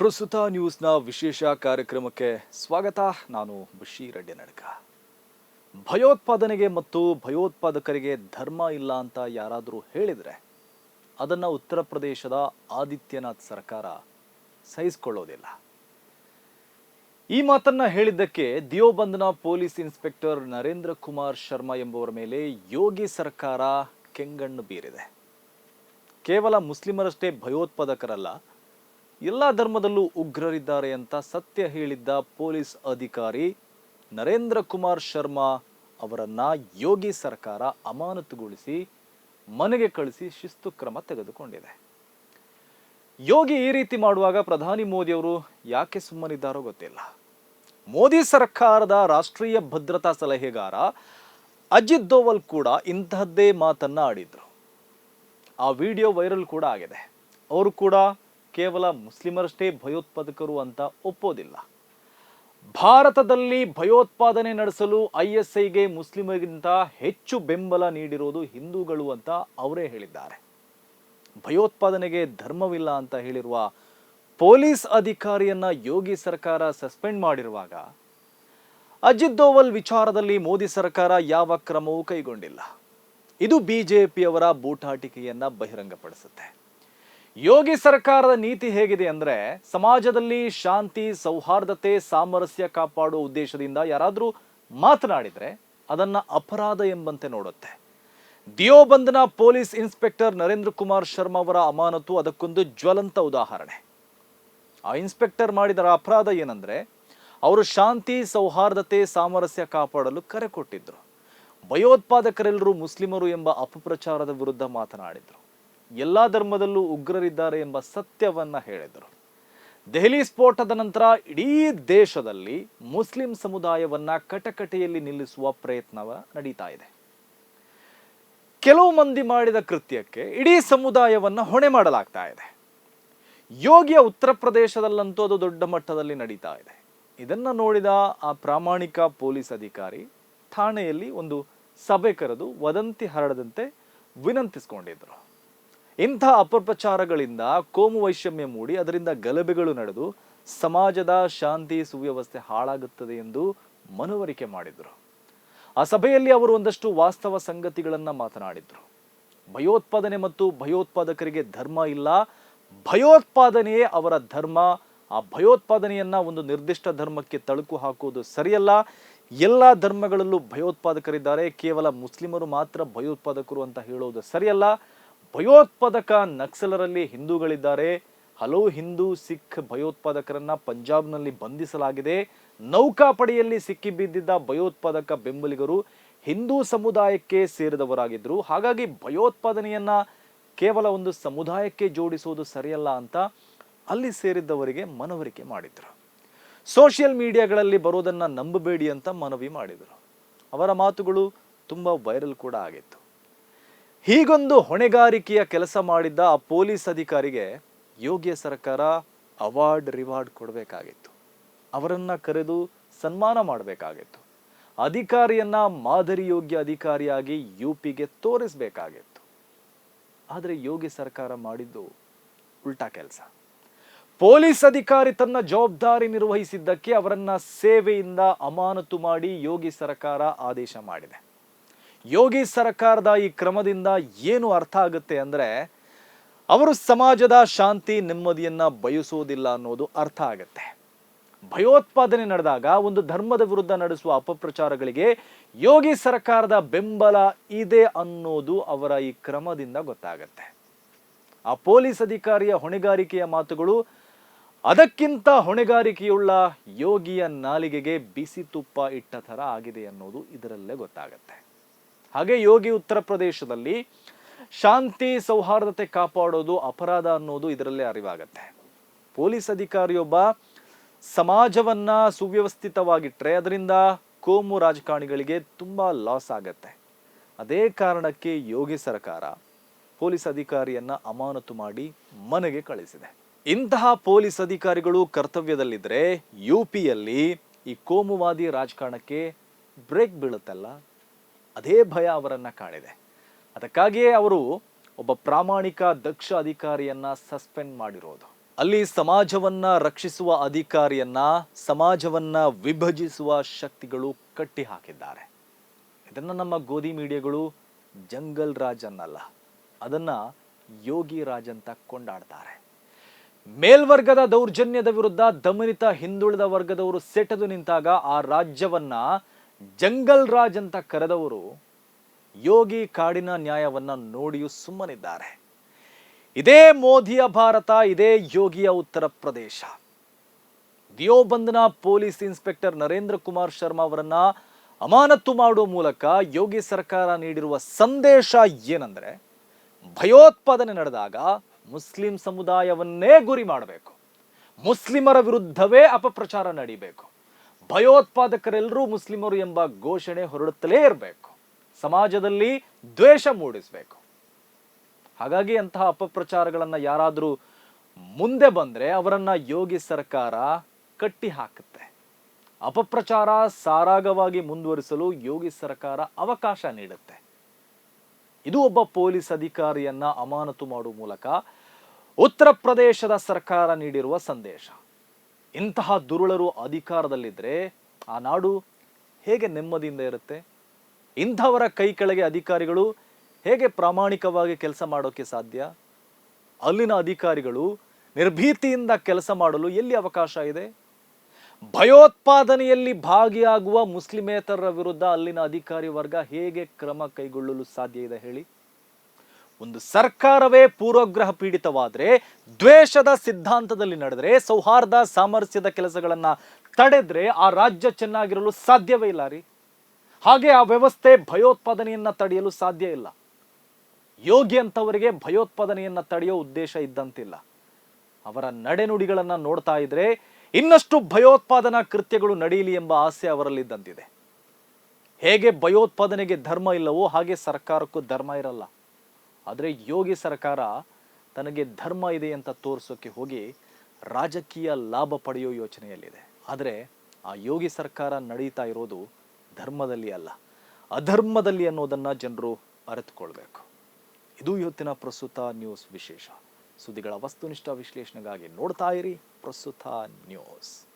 ಪ್ರಸ್ತುತ ನ್ಯೂಸ್ನ ವಿಶೇಷ ಕಾರ್ಯಕ್ರಮಕ್ಕೆ ಸ್ವಾಗತ. ನಾನು ಬಶೀರ್ ನಡ್ಕ ಭಯೋತ್ಪಾದನೆಗೆ ಮತ್ತು ಭಯೋತ್ಪಾದಕರಿಗೆ ಧರ್ಮ ಇಲ್ಲ ಅಂತ ಯಾರಾದರೂ ಹೇಳಿದರೆ ಅದನ್ನು ಉತ್ತರ ಪ್ರದೇಶದ ಆದಿತ್ಯನಾಥ್ ಸರ್ಕಾರ ಸಹಿಸಿಕೊಳ್ಳೋದಿಲ್ಲ. ಈ ಮಾತನ್ನ ಹೇಳಿದ್ದಕ್ಕೆ ದಿಯೋಬಂದ್ನ ಪೊಲೀಸ್ ಇನ್ಸ್ಪೆಕ್ಟರ್ ನರೇಂದ್ರ ಕುಮಾರ್ ಶರ್ಮಾ ಎಂಬುವರ ಮೇಲೆ ಯೋಗಿ ಸರ್ಕಾರ ಕೆಂಗಣ್ಣು ಬೀರಿದೆ. ಕೇವಲ ಮುಸ್ಲಿಮರಷ್ಟೇ ಭಯೋತ್ಪಾದಕರಲ್ಲ ಎಲ್ಲ ಧರ್ಮದಲ್ಲೂ ಉಗ್ರರಿದ್ದಾರೆ ಅಂತ ಸತ್ಯ ಹೇಳಿದ್ದ ಪೊಲೀಸ್ ಅಧಿಕಾರಿ ನರೇಂದ್ರ ಕುಮಾರ್ ಶರ್ಮಾ ಅವರನ್ನ ಯೋಗಿ ಸರ್ಕಾರ ಅಮಾನತುಗೊಳಿಸಿ ಮನೆಗೆ ಕಳಿಸಿ ಶಿಸ್ತು ಕ್ರಮ ತೆಗೆದುಕೊಂಡಿದೆ. ಯೋಗಿ ಈ ರೀತಿ ಮಾಡುವಾಗ ಪ್ರಧಾನಿ ಮೋದಿ ಅವರು ಯಾಕೆ ಸುಮ್ಮನಿದ್ದಾರೋ ಗೊತ್ತಿಲ್ಲ. ಮೋದಿ ಸರ್ಕಾರದ ರಾಷ್ಟ್ರೀಯ ಭದ್ರತಾ ಸಲಹೆಗಾರ ಅಜಿತ್ ದೋವಲ್ ಕೂಡ ಇಂತಹದ್ದೇ ಮಾತನ್ನ ಆಡಿದ್ರು. ಆ ವಿಡಿಯೋ ವೈರಲ್ ಕೂಡ ಆಗಿದೆ. ಅವರು ಕೂಡ ಕೇವಲ ಮುಸ್ಲಿಮರಷ್ಟೇ ಭಯೋತ್ಪಾದಕರು ಅಂತ ಒಪ್ಪೋದಿಲ್ಲ. ಭಾರತದಲ್ಲಿ ಭಯೋತ್ಪಾದನೆ ನಡೆಸಲು ಐ ಎಸ್ ಐಗೆ ಮುಸ್ಲಿಮರಿಗಿಂತ ಹೆಚ್ಚು ಬೆಂಬಲ ನೀಡಿರೋದು ಹಿಂದೂಗಳು ಅಂತ ಅವರೇ ಹೇಳಿದ್ದಾರೆ. ಭಯೋತ್ಪಾದನೆಗೆ ಧರ್ಮವಿಲ್ಲ ಅಂತ ಹೇಳಿರುವ ಪೊಲೀಸ್ ಅಧಿಕಾರಿಯನ್ನ ಯೋಗಿ ಸರ್ಕಾರ ಸಸ್ಪೆಂಡ್ ಮಾಡಿರುವಾಗ ಅಜಿತ್ ದೋವಲ್ ವಿಚಾರದಲ್ಲಿ ಮೋದಿ ಸರ್ಕಾರ ಯಾವ ಕ್ರಮವೂ ಕೈಗೊಂಡಿಲ್ಲ. ಇದು ಬಿಜೆಪಿಯವರ ಬೂಟಾಟಿಕೆಯನ್ನ ಬಹಿರಂಗಪಡಿಸುತ್ತೆ. ಯೋಗಿ ಸರ್ಕಾರದ ನೀತಿ ಹೇಗಿದೆ ಅಂದ್ರೆ ಸಮಾಜದಲ್ಲಿ ಶಾಂತಿ, ಸೌಹಾರ್ದತೆ, ಸಾಮರಸ್ಯ ಕಾಪಾಡುವ ಉದ್ದೇಶದಿಂದ ಯಾರಾದರೂ ಮಾತನಾಡಿದ್ರೆ ಅದನ್ನ ಅಪರಾಧ ಎಂಬಂತೆ ನೋಡುತ್ತೆ. ದಿಯೋಬಂಧನ ಪೊಲೀಸ್ ಇನ್ಸ್ಪೆಕ್ಟರ್ ನರೇಂದ್ರ ಕುಮಾರ್ ಶರ್ಮಾ ಅವರ ಅಮಾನತು ಅದಕ್ಕೊಂದು ಜ್ವಲಂತ ಉದಾಹರಣೆ. ಆ ಇನ್ಸ್ಪೆಕ್ಟರ್ ಮಾಡಿದ ಅಪರಾಧ ಏನಂದ್ರೆ ಅವರು ಶಾಂತಿ, ಸೌಹಾರ್ದತೆ, ಸಾಮರಸ್ಯ ಕಾಪಾಡಲು ಕರೆ ಕೊಟ್ಟಿದ್ರು. ಭಯೋತ್ಪಾದಕರೆಲ್ಲರೂ ಮುಸ್ಲಿಮರು ಎಂಬ ಅಪಪ್ರಚಾರದ ವಿರುದ್ಧ ಮಾತನಾಡಿದ್ರು. ಎಲ್ಲಾ ಧರ್ಮದಲ್ಲೂ ಉಗ್ರರಿದ್ದಾರೆ ಎಂಬ ಸತ್ಯವನ್ನ ಹೇಳಿದರು. ದೆಹಲಿ ಸ್ಫೋಟದ ನಂತರ ಇಡೀ ದೇಶದಲ್ಲಿ ಮುಸ್ಲಿಂ ಸಮುದಾಯವನ್ನ ಕಟಕಟೆಯಲ್ಲಿ ನಿಲ್ಲಿಸುವ ಪ್ರಯತ್ನ ನಡೀತಾ ಇದೆ. ಕೆಲವು ಮಂದಿ ಮಾಡಿದ ಕೃತ್ಯಕ್ಕೆ ಇಡೀ ಸಮುದಾಯವನ್ನ ಹೊಣೆ ಮಾಡಲಾಗ್ತಾ ಇದೆ. ಯೋಗಿಯ ಉತ್ತರ ಪ್ರದೇಶದಲ್ಲಂತೂ ಅದು ದೊಡ್ಡ ಮಟ್ಟದಲ್ಲಿ ನಡೀತಾ ಇದೆ. ಇದನ್ನ ನೋಡಿದ ಆ ಪ್ರಾಮಾಣಿಕ ಪೊಲೀಸ್ ಅಧಿಕಾರಿ ಠಾಣೆಯಲ್ಲಿ ಒಂದು ಸಭೆ ಕರೆದು ವದಂತಿ ಹರಡದಂತೆ ವಿನಂತಿಸಿಕೊಂಡಿದ್ರು. ಇಂಥ ಅಪಪ್ರಚಾರಗಳಿಂದ ಕೋಮು ವೈಷಮ್ಯ ಮೂಡಿ ಅದರಿಂದ ಗಲಭೆಗಳು ನಡೆದು ಸಮಾಜದ ಶಾಂತಿ ಸುವ್ಯವಸ್ಥೆ ಹಾಳಾಗುತ್ತದೆ ಎಂದು ಮನವರಿಕೆ ಮಾಡಿದರು. ಆ ಸಭೆಯಲ್ಲಿ ಅವರು ಒಂದಷ್ಟು ವಾಸ್ತವ ಸಂಗತಿಗಳನ್ನ ಮಾತನಾಡಿದ್ರು. ಭಯೋತ್ಪಾದನೆ ಮತ್ತು ಭಯೋತ್ಪಾದಕರಿಗೆ ಧರ್ಮ ಇಲ್ಲ. ಭಯೋತ್ಪಾದನೆಯೇ ಅವರ ಧರ್ಮ. ಆ ಭಯೋತ್ಪಾದನೆಯನ್ನ ಒಂದು ನಿರ್ದಿಷ್ಟ ಧರ್ಮಕ್ಕೆ ತಳುಕು ಹಾಕುವುದು ಸರಿಯಲ್ಲ. ಎಲ್ಲ ಧರ್ಮಗಳಲ್ಲೂ ಭಯೋತ್ಪಾದಕರಿದ್ದಾರೆ. ಕೇವಲ ಮುಸ್ಲಿಮರು ಮಾತ್ರ ಭಯೋತ್ಪಾದಕರು ಅಂತ ಹೇಳೋದು ಸರಿಯಲ್ಲ. ಭಯೋತ್ಪಾದಕ ನಕ್ಸಲರಲ್ಲಿ ಹಿಂದೂಗಳಿದ್ದಾರೆ. ಹಲವು ಹಿಂದೂ, ಸಿಖ್ ಭಯೋತ್ಪಾದಕರನ್ನ ಪಂಜಾಬ್ನಲ್ಲಿ ಬಂಧಿಸಲಾಗಿದೆ. ನೌಕಾಪಡೆಯಲ್ಲಿ ಸಿಕ್ಕಿ ಬಿದ್ದಿದ್ದ ಭಯೋತ್ಪಾದಕ ಬೆಂಬಲಿಗರು ಹಿಂದೂ ಸಮುದಾಯಕ್ಕೆ ಸೇರಿದವರಾಗಿದ್ದರು. ಹಾಗಾಗಿ ಭಯೋತ್ಪಾದನೆಯನ್ನ ಕೇವಲ ಒಂದು ಸಮುದಾಯಕ್ಕೆ ಜೋಡಿಸುವುದು ಸರಿಯಲ್ಲ ಅಂತ ಅಲ್ಲಿ ಸೇರಿದ್ದವರಿಗೆ ಮನವರಿಕೆ ಮಾಡಿದ್ರು. ಸೋಷಿಯಲ್ ಮೀಡಿಯಾಗಳಲ್ಲಿ ಬರೋದನ್ನ ನಂಬಬೇಡಿ ಅಂತ ಮನವಿ ಮಾಡಿದರು. ಅವರ ಮಾತುಗಳು ತುಂಬಾ ವೈರಲ್ ಕೂಡ ಆಗಿತ್ತು. ಹೀಗೊಂದು ಹೊಣೆಗಾರಿಕೆಯ ಕೆಲಸ ಮಾಡಿದ್ದ ಆ ಪೊಲೀಸ್ ಅಧಿಕಾರಿಗೆ ಯೋಗ್ಯ ಸರ್ಕಾರ ಅವಾರ್ಡ್ ರಿವಾರ್ಡ್ ಕೊಡಬೇಕಾಗಿತ್ತು. ಅವರನ್ನ ಕರೆದು ಸನ್ಮಾನ ಮಾಡಬೇಕಾಗಿತ್ತು. ಅಧಿಕಾರಿಯನ್ನ ಮಾದರಿ ಯೋಗ್ಯ ಅಧಿಕಾರಿಯಾಗಿ ಯು ಪಿಗೆ ತೋರಿಸಬೇಕಾಗಿತ್ತು. ಆದರೆ ಯೋಗಿ ಸರ್ಕಾರ ಮಾಡಿದ್ದು ಉಲ್ಟಾ ಕೆಲಸ. ಪೊಲೀಸ್ ಅಧಿಕಾರಿ ತನ್ನ ಜವಾಬ್ದಾರಿ ನಿರ್ವಹಿಸಿದ್ದಕ್ಕೆ ಅವರನ್ನ ಸೇವೆಯಿಂದ ಅಮಾನತು ಮಾಡಿ ಯೋಗಿ ಸರ್ಕಾರ ಆದೇಶ ಮಾಡಿದೆ. ಯೋಗಿ ಸರ್ಕಾರದ ಈ ಕ್ರಮದಿಂದ ಏನು ಅರ್ಥ ಆಗುತ್ತೆ ಅಂದರೆ ಅವರು ಸಮಾಜದ ಶಾಂತಿ ನೆಮ್ಮದಿಯನ್ನು ಬಯಸೋದಿಲ್ಲ ಅನ್ನೋದು ಅರ್ಥ ಆಗುತ್ತೆ. ಭಯೋತ್ಪಾದನೆ ನಡೆದಾಗ ಒಂದು ಧರ್ಮದ ವಿರುದ್ಧ ನಡೆಸುವ ಅಪಪ್ರಚಾರಗಳಿಗೆ ಯೋಗಿ ಸರ್ಕಾರದ ಬೆಂಬಲ ಇದೆ ಅನ್ನೋದು ಅವರ ಈ ಕ್ರಮದಿಂದ ಗೊತ್ತಾಗತ್ತೆ. ಆ ಪೊಲೀಸ್ ಅಧಿಕಾರಿಯ ಹೊಣೆಗಾರಿಕೆಯ ಮಾತುಗಳು ಅದಕ್ಕಿಂತ ಹೊಣೆಗಾರಿಕೆಯುಳ್ಳ ಯೋಗಿಯ ನಾಲಿಗೆಗೆ ಬಿಸಿ ತುಪ್ಪ ಇಟ್ಟ ಥರ ಆಗಿದೆ ಅನ್ನೋದು ಇದರಲ್ಲೇ ಗೊತ್ತಾಗತ್ತೆ. ಹಾಗೆ ಯೋಗಿ ಉತ್ತರ ಪ್ರದೇಶದಲ್ಲಿ ಶಾಂತಿ ಸೌಹಾರ್ದತೆ ಕಾಪಾಡೋದು ಅಪರಾಧ ಅನ್ನೋದು ಇದರಲ್ಲೇ ಅರಿವಾಗತ್ತೆ. ಪೊಲೀಸ್ ಅಧಿಕಾರಿಯೊಬ್ಬ ಸಮಾಜವನ್ನ ಸುವ್ಯವಸ್ಥಿತವಾಗಿಟ್ರೆ ಅದರಿಂದ ಕೋಮು ರಾಜಕಾರಣಿಗಳಿಗೆ ತುಂಬಾ ಲಾಸ್ ಆಗತ್ತೆ. ಅದೇ ಕಾರಣಕ್ಕೆ ಯೋಗಿ ಸರ್ಕಾರ ಪೊಲೀಸ್ ಅಧಿಕಾರಿಯನ್ನ ಅಮಾನತು ಮಾಡಿ ಮನೆಗೆ ಕಳಿಸಿದೆ. ಇಂತಹ ಪೊಲೀಸ್ ಅಧಿಕಾರಿಗಳು ಕರ್ತವ್ಯದಲ್ಲಿದ್ರೆ ಯು ಪಿಯಲ್ಲಿ ಈ ಕೋಮುವಾದಿ ರಾಜಕಾರಣಕ್ಕೆ ಬ್ರೇಕ್ ಬೀಳುತ್ತಲ್ಲ? ಅದೇ ಭಯ ಅವರನ್ನ ಕಾಣಿದೆ ಅದಕ್ಕಾಗಿಯೇ ಅವರು ಒಬ್ಬ ಪ್ರಾಮಾಣಿಕ ದಕ್ಷ ಅಧಿಕಾರಿಯನ್ನ ಸಸ್ಪೆಂಡ್ ಮಾಡಿರೋದು. ಅಲ್ಲಿ ಸಮಾಜವನ್ನ ರಕ್ಷಿಸುವ ಅಧಿಕಾರಿಯನ್ನ, ಸಮಾಜವನ್ನ ವಿಭಜಿಸುವ ಶಕ್ತಿಗಳು ಕಟ್ಟಿ ಹಾಕಿದ್ದಾರೆ ಇದನ್ನ ನಮ್ಮ ಗೋಧಿ ಮೀಡಿಯಾಗಳು ಜಂಗಲ್ ರಾಜ್ ಅನ್ನಲ್ಲ ಅದನ್ನ ಯೋಗಿ ರಾಜ್ ಅಂತ ಕೊಂಡಾಡ್ತಾರೆ. ಮೇಲ್ವರ್ಗದ ದೌರ್ಜನ್ಯದ ವಿರುದ್ಧ ದಮನಿತ ಹಿಂದುಳಿದ ವರ್ಗದವರು ಸೆಟೆದು ನಿಂತಾಗ ಆ ರಾಜ್ಯವನ್ನ ಜಂಗಲ್ ರಾಜ್ ಅಂತ ಕರೆದವರು ಯೋಗಿ ಕಾಡಿನ ನ್ಯಾಯವನ್ನ ನೋಡಿಯೂ ಸುಮ್ಮನಿದ್ದಾರೆ. ಇದೇ ಮೋದಿಯ ಭಾರತ, ಇದೇ ಯೋಗಿಯ ಉತ್ತರ ಪ್ರದೇಶ. ದಿಯೋಬಂಧನ ಪೊಲೀಸ್ ಇನ್ಸ್ಪೆಕ್ಟರ್ ನರೇಂದ್ರ ಕುಮಾರ್ ಶರ್ಮಾ ಅವರನ್ನ ಅಮಾನತು ಮಾಡುವ ಮೂಲಕ ಯೋಗಿ ಸರ್ಕಾರ ನೀಡಿರುವ ಸಂದೇಶ ಏನಂದ್ರೆ, ಭಯೋತ್ಪಾದನೆ ನಡೆದಾಗ ಮುಸ್ಲಿಂ ಸಮುದಾಯವನ್ನೇ ಗುರಿ ಮಾಡಬೇಕು. ಮುಸ್ಲಿಮರ ವಿರುದ್ಧವೇ ಅಪಪ್ರಚಾರ ನಡೀಬೇಕು. ಭಯೋತ್ಪಾದಕರೆಲ್ಲರೂ ಮುಸ್ಲಿಮರು ಎಂಬ ಘೋಷಣೆ ಹೊರಡುತ್ತಲೇ ಇರಬೇಕು. ಸಮಾಜದಲ್ಲಿ ದ್ವೇಷ ಮೂಡಿಸಬೇಕು. ಹಾಗಾಗಿ ಅಂತಹ ಅಪಪ್ರಚಾರಗಳನ್ನ ಯಾರಾದರೂ ಮುಂದೆ ಬಂದ್ರೆ ಅವರನ್ನ ಯೋಗಿ ಸರ್ಕಾರ ಕಟ್ಟಿ ಹಾಕುತ್ತೆ. ಅಪಪ್ರಚಾರ ಸಾರಾಗವಾಗಿ ಮುಂದುವರಿಸಲು ಯೋಗಿ ಸರ್ಕಾರ ಅವಕಾಶ ನೀಡುತ್ತೆ. ಇದು ಒಬ್ಬ ಪೊಲೀಸ್ ಅಧಿಕಾರಿಯನ್ನ ಅಮಾನತು ಮಾಡುವ ಮೂಲಕ ಉತ್ತರ ಪ್ರದೇಶದ ಸರ್ಕಾರ ನೀಡಿರುವ ಸಂದೇಶ. ಇಂತಹ ದುರುಳರು ಅಧಿಕಾರದಲ್ಲಿದ್ದರೆ ಆ ನಾಡು ಹೇಗೆ ನೆಮ್ಮದಿಯಿಂದ ಇರುತ್ತೆ? ಇಂಥವರ ಕೈ ಕೆಳಗೆ ಅಧಿಕಾರಿಗಳು ಹೇಗೆ ಪ್ರಾಮಾಣಿಕವಾಗಿ ಕೆಲಸ ಮಾಡೋಕ್ಕೆ ಸಾಧ್ಯ? ಅಲ್ಲಿನ ಅಧಿಕಾರಿಗಳು ನಿರ್ಭೀತಿಯಿಂದ ಕೆಲಸ ಮಾಡಲು ಎಲ್ಲಿ ಅವಕಾಶ ಇದೆ? ಭಯೋತ್ಪಾದನೆಯಲ್ಲಿ ಭಾಗಿಯಾಗುವ ಮುಸ್ಲಿಮೇತರರ ವಿರುದ್ಧ ಅಲ್ಲಿನ ಅಧಿಕಾರಿ ವರ್ಗ ಹೇಗೆ ಕ್ರಮ ಕೈಗೊಳ್ಳಲು ಸಾಧ್ಯ ಇದೆ ಹೇಳಿ? ಒಂದು ಸರ್ಕಾರವೇ ಪೂರ್ವಗ್ರಹ ಪೀಡಿತವಾದರೆ, ದ್ವೇಷದ ಸಿದ್ಧಾಂತದಲ್ಲಿ ನಡೆದರೆ, ಸೌಹಾರ್ದ ಸಾಮರಸ್ಯದ ಕೆಲಸಗಳನ್ನು ತಡೆದ್ರೆ ಆ ರಾಜ್ಯ ಚೆನ್ನಾಗಿರಲು ಸಾಧ್ಯವೇ ಇಲ್ಲ ರೀ. ಹಾಗೆ ಆ ವ್ಯವಸ್ಥೆ ಭಯೋತ್ಪಾದನೆಯನ್ನು ತಡೆಯಲು ಸಾಧ್ಯ ಇಲ್ಲ. ಯೋಗಿ ಅಂತವರಿಗೆ ಭಯೋತ್ಪಾದನೆಯನ್ನ ತಡೆಯೋ ಉದ್ದೇಶ ಇದ್ದಂತಿಲ್ಲ. ಅವರ ನಡೆನುಡಿಗಳನ್ನು ನೋಡ್ತಾ ಇದ್ರೆ, ಇನ್ನಷ್ಟು ಭಯೋತ್ಪಾದನಾ ಕೃತ್ಯಗಳು ನಡೆಯಲಿ ಎಂಬ ಆಸೆ ಅವರಲ್ಲಿದ್ದಂತಿದೆ. ಹೇಗೆ ಭಯೋತ್ಪಾದನೆಗೆ ಧರ್ಮ ಇಲ್ಲವೋ ಹಾಗೆ ಸರ್ಕಾರಕ್ಕೂ ಧರ್ಮ ಇರಲ್ಲ. ಆದರೆ ಯೋಗಿ ಸರ್ಕಾರ ತನಗೆ ಧರ್ಮ ಇದೆ ಅಂತ ತೋರಿಸೋಕ್ಕೆ ಹೋಗಿ ರಾಜಕೀಯ ಲಾಭ ಪಡೆಯೋ ಯೋಚನೆಯಲ್ಲಿದೆ. ಆದರೆ ಆ ಯೋಗಿ ಸರ್ಕಾರ ನಡೀತಾ ಇರೋದು ಧರ್ಮದಲ್ಲಿ ಅಲ್ಲ. ಅಧರ್ಮದಲ್ಲಿ ಅನ್ನೋದನ್ನು ಜನರು ಅರಿತುಕೊಳ್ಬೇಕು. ಇದು ಇವತ್ತಿನ ಪ್ರಸ್ತುತ ನ್ಯೂಸ್ ವಿಶೇಷ. ಸುದ್ದಿಗಳ ವಸ್ತುನಿಷ್ಠ ವಿಶ್ಲೇಷಣೆಗಾಗಿ ನೋಡ್ತಾ ಇರಿ ಪ್ರಸ್ತುತ ನ್ಯೂಸ್.